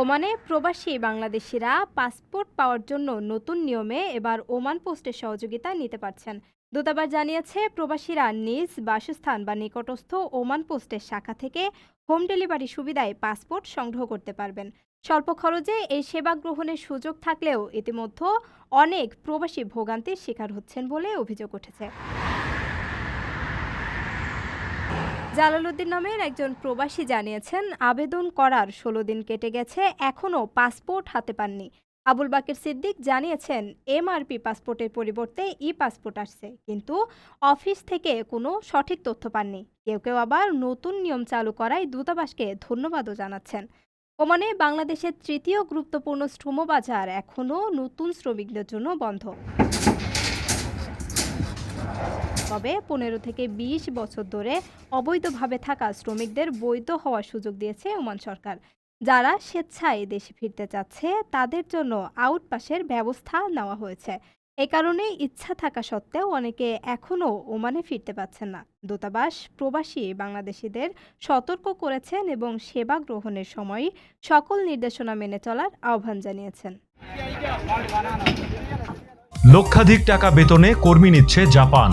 ওমানে প্রবাসী বাংলাদেশিরা পাসপোর্ট পাওয়ার জন্য নতুন নিয়মে এবার ওমান পোস্টের সহযোগিতা নিতে পারছেন। দূতাবাস জানিয়েছে, প্রবাসীরা নিজ বাসস্থান বা নিকটস্থ ওমান পোস্টের শাখা থেকে হোম ডেলিভারি সুবিধায় পাসপোর্ট সংগ্রহ করতে পারবেন। স্বল্প খরচে এই সেবা গ্রহণের সুযোগ থাকলেও ইতিমধ্যে অনেক প্রবাসী ভোগান্তির শিকার হচ্ছেন বলে অভিযোগ উঠেছে। জালালউদ্দিন নামের একজন প্রবাসী জানিয়েছেন, আবেদন করার ষোলো দিন কেটে গেছে, এখনও পাসপোর্ট হাতে পাননি। আবুল বাকের সিদ্দিক জানিয়েছেন, এমআরপি পাসপোর্টের পরিবর্তে ই পাসপোর্ট আসছে, কিন্তু অফিস থেকে কোনো সঠিক তথ্য পাননি। কেউ কেউ আবার নতুন নিয়ম চালু করায় দূতাবাসকে ধন্যবাদও জানাচ্ছেন। ওমানে বাংলাদেশের তৃতীয় গুরুত্বপূর্ণ শ্রম বাজার এখনও নতুন শ্রমিকদের জন্য বন্ধ। তবে পনেরো থেকে ২০ বছর ধরে অবৈধভাবে থাকা শ্রমিকদের বৈধ হওয়ার সুযোগ দিয়েছে ওমান সরকার। যারা স্বেচ্ছায় দেশে ফিরতে চাচ্ছে, তাদের জন্য আউটপাসের ব্যবস্থা নেওয়া হয়েছে। এ কারণে ইচ্ছা থাকা সত্ত্বেও অনেকে এখনও ওমানে ফিরতে পারছেন না। দূতাবাস, প্রবাসী বাংলাদেশিদের সতর্ক করেছেন এবং সেবা গ্রহণের সময় সকল নির্দেশনা মেনে চলার আহ্বান জানিয়েছেন। লক্ষাধিক টাকা বেতনে কর্মী নিচ্ছে জাপান।